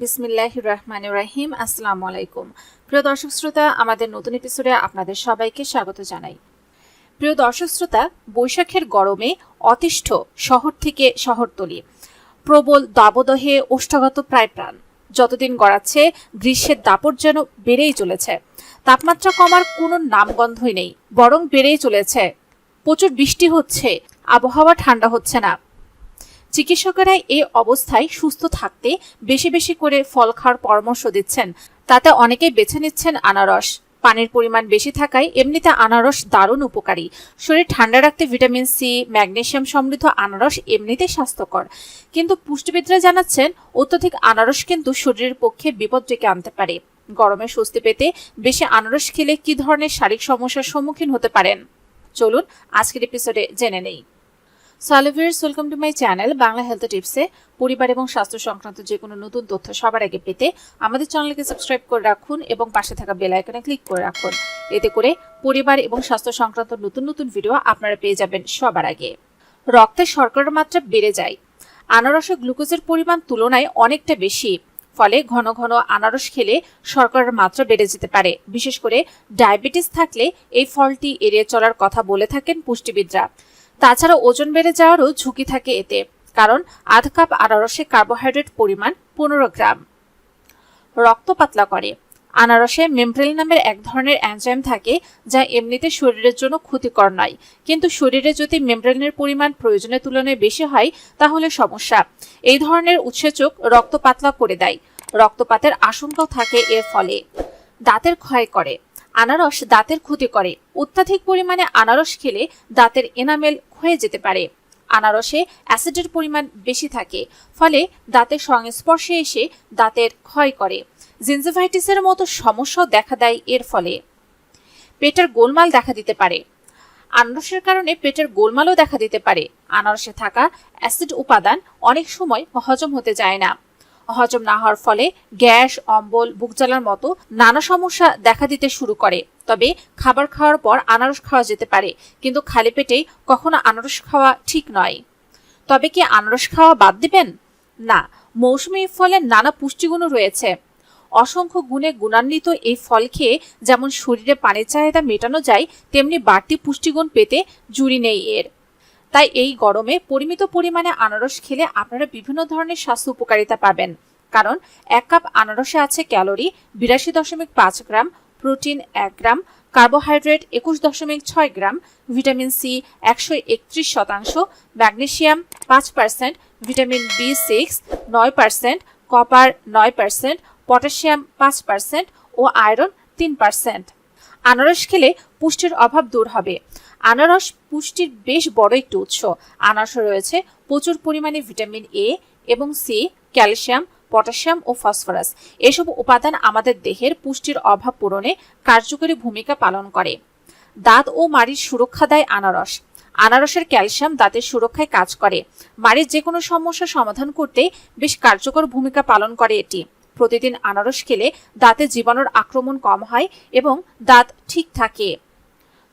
বিসমিল্লাহ রহমান রাহিম, আসসালামু আলাইকুম। প্রিয় দর্শক শ্রোতা, আমাদের নতুন এপিসোডে আপনাদের সবাইকে স্বাগত জানাই। প্রিয় দর্শক শ্রোতা, বৈশাখের গরমে অতিষ্ঠ শহর থেকে শহরতলি। প্রবল দাবদহে ওষ্ঠাগত প্রায় প্রাণ। যতদিন গড়াচ্ছে, গ্রীষ্মের দাপট যেন বেড়েই চলেছে। তাপমাত্রা কমার কোনো নামগন্ধই নেই, বরং বেড়েই চলেছে। প্রচুর বৃষ্টি হচ্ছে, আবহাওয়া ঠান্ডা হচ্ছে না। চিকিৎসকেরা এই অবস্থায় সুস্থ থাকতে বেশি বেশি করে ফল খাওয়ার পরামর্শ দিচ্ছেন। তাতে অনেকেই বেছে নিচ্ছেন আনারস। পানির পরিমাণ বেশি থাকায় এমনিতে আনারস দারুণ উপকারী। শরীর ঠান্ডা রাখতে ভিটামিন সি, ম্যাগনেশিয়াম সমৃদ্ধ আনারস এমনিতে স্বাস্থ্যকর। কিন্তু পুষ্টিবিদরা জানাচ্ছেন, অত্যধিক আনারস কিন্তু শরীরের পক্ষে বিপদ ডেকে আনতে পারে। গরমে স্বস্তি পেতে বেশি আনারস খেলে কি ধরনের শারীরিক সমস্যার সম্মুখীন হতে পারেন? চলুন, আজকের এপিসোডে জেনে নেই। সালোভিয়ার্স welcome to my channel, Bangla health টিপসে পরিবার এবং স্বাস্থ্য সংক্রান্ত যে কোনো নতুন তথ্য সবার আগে পেতে আমাদের চ্যানেলকে সাবস্ক্রাইব করে রাখুন এবং পাশে থাকা বেল আইকনে ক্লিক করে রাখুন। এতে করে পরিবার এবং স্বাস্থ্য সংক্রান্ত নতুন নতুন ভিডিও আপনারা পেয়ে যাবেন সবার আগে। রক্তে শর্করার মাত্রা বেড়ে যায়। আনারসে গ্লুকোজের পরিমাণ তুলনায় অনেকটা বেশি, ফলে ঘন ঘন আনারস খেলে শর্করার মাত্রা বেড়ে যেতে পারে। বিশেষ করে ডায়াবেটিস থাকলে এই ফলটি এড়িয়ে চলার কথা বলে থাকেন পুষ্টিবিদরা। তাছাড়া ওজন বেড়ে যাওয়ারও ঝুঁকি থাকে এতে, কারণ আধ কাপ আনারসে কার্বোহাইড্রেট পরিমাণ পনেরো গ্রাম। রক্ত পাতলা করে। আনারসে মেমব্রেল নামের এক ধরনের অ্যানজাইম থাকে যা এমনিতে শরীরের জন্য ক্ষতিকর নয়। কিন্তু শরীরে যদি মেমব্রেনের পরিমাণ প্রয়োজনের তুলনায় বেশি হয়, তাহলে সমস্যা। এই ধরনের উৎসেচক রক্ত পাতলা করে দেয়। রক্তপাতের আশঙ্কাও থাকে এর ফলে। দাঁতের ক্ষয় করে। আনারস দাঁতের ক্ষতি করে। অত্যাধিক পরিমাণে আনারস খেলে দাঁতের এনামেল ক্ষয়ে যেতে পারে। আনারসে অ্যাসিডের পরিমাণ বেশি থাকে, ফলে দাঁতের সংস্পর্শে এসে দাঁতের ক্ষয় করে। জিনজেভাইটিসের মতো সমস্যাও দেখা দেয় এর ফলে। পেটের গোলমাল দেখা দিতে পারে। আনারসের কারণে পেটের গোলমালও দেখা দিতে পারে। আনারসে থাকা অ্যাসিড উপাদান অনেক সময় হজম হতে যায় না। হজম না হওয়ার ফলে গ্যাস, অম্বল, বুক জ্বালার মতো নানা সমস্যা দেখা দিতে শুরু করে। তবে খাবার খাওয়ার পর আনারস খাওয়া যেতে পারে, কিন্তু খালি পেটেই কখনো আনারস খাওয়া ঠিক নয়। তবে কি আনারস খাওয়া বাদ দিবেন? না, মৌসুমি ফলে নানা পুষ্টিগুণও রয়েছে। অসংখ্য গুণে গুণান্বিত এই ফল খেয়ে যেমন শরীরে পানির চাহিদা মেটানো যায়, তেমনি বাড়তি পুষ্টিগুণ পেতে জুড়ি নেই এর। তাই এই গরমে পরিমিত পরিমাণে আনারস খেলে আপনারা বিভিন্ন ধরনের স্বাস্থ্য উপকারিতা পাবেন। কারণ এক কাপ আনারসে আছে ক্যালোরি বিরাশি দশমিক পাঁচ গ্রাম, প্রোটিন এক গ্রাম, কার্বোহাইড্রেট একুশ দশমিক ছয় গ্রাম, ভিটামিন সি একশো একত্রিশ শতাংশ ম্যাগনেশিয়াম পাঁচ পার্সেন্ট, ভিটামিন বি সিক্স নয় পার্সেন্ট, কপার নয় পার্সেন্ট, পটাশিয়াম পাঁচ পার্সেন্ট ও আয়রন তিন পার্সেন্ট। আনারস খেলে পুষ্টির অভাব দূর হবে। আনারস পুষ্টির বেশ বড় একটি উৎস। আনারসে রয়েছে প্রচুর পরিমাণে ভিটামিন এ এবং সি ক্যালসিয়াম, পটাশিয়াম ও ফসফরাস। এসব উপাদান আমাদের দেহের পুষ্টির অভাব পূরণে কার্যকরী ভূমিকা পালন করে। দাঁত ও মাড়ির সুরক্ষা দেয় আনারস। আনারসের ক্যালসিয়াম দাঁতের সুরক্ষায় কাজ করে। মাড়ির যে কোনো সমস্যা সমাধান করতে বেশ কার্যকর ভূমিকা পালন করে এটি। প্রতিদিন আনারস খেলে দাঁতে জীবাণুর আক্রমণ কম হয় এবং দাঁত ঠিক থাকে।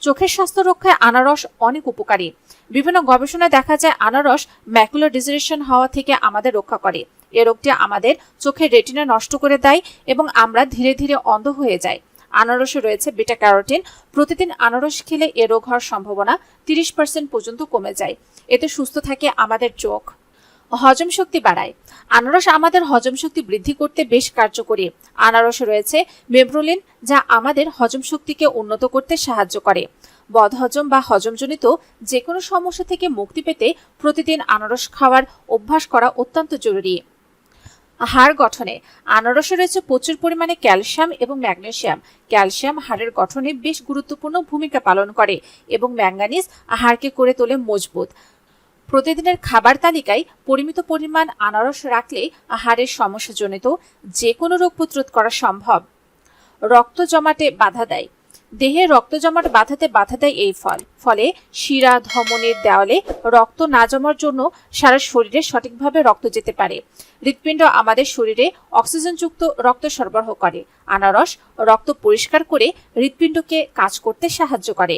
চোখের স্বাস্থ্য রক্ষায় আনারস অনেক উপকারী। বিভিন্ন গবেষণায় দেখা যায় আনারস ম্যাকুলার ডিজারেশন হওয়া থেকে আমাদের রক্ষা করে। এ রোগটি আমাদের চোখের রেটিনা নষ্ট করে দেয় এবং আমরা ধীরে ধীরে অন্ধ হয়ে যাই। আনারসে রয়েছে বিটা ক্যারোটিন প্রতিদিন আনারস খেলে এ রোগ হওয়ার সম্ভাবনা তিরিশ পার্সেন্ট পর্যন্ত কমে যায়। এতে সুস্থ থাকে আমাদের চোখ। হজম শক্তি বাড়ায়। আনারস আমাদের হজম শক্তি বৃদ্ধি করতে বেশ কার্যকরী। আনারসে রয়েছে মেব্রোলিন যা আমাদের হজম শক্তিকে উন্নত করতে সাহায্য করে। বদহজম বা হজমজনিত যে কোনো সমস্যা থেকে মুক্তি পেতে প্রতিদিন আনারস খাওয়ার অভ্যাস করা অত্যন্ত জরুরি। হাড় গঠনে আনারসে রয়েছে প্রচুর পরিমাণে ক্যালসিয়াম এবং ম্যাগনেসিয়াম। ক্যালসিয়াম হাড়ের গঠনে বেশ গুরুত্বপূর্ণ ভূমিকা পালন করে এবং ম্যাঙ্গানিজ হাড়কে করে তোলে মজবুত। প্রতিদিনের খাবার তালিকায় পরিমিত পরিমাণ আনারস রাখলে হাড়ের সমস্যাজনিত যে কোনো রোগ প্রতিরোধ করা সম্ভব। রক্ত জমাটে বাধা দেয়। দেহে রক্ত জমাট বাধাতে বাধা দেয় এই ফল। ফলে শিরা, ধমনের দেওয়ালে রক্ত না জমার জন্য সারা শরীরে সঠিকভাবে রক্ত যেতে পারে। হৃৎপিণ্ড আমাদের শরীরে অক্সিজেনযুক্ত রক্ত সরবরাহ করে। আনারস রক্ত পরিষ্কার করে হৃৎপিণ্ডকে কাজ করতে সাহায্য করে।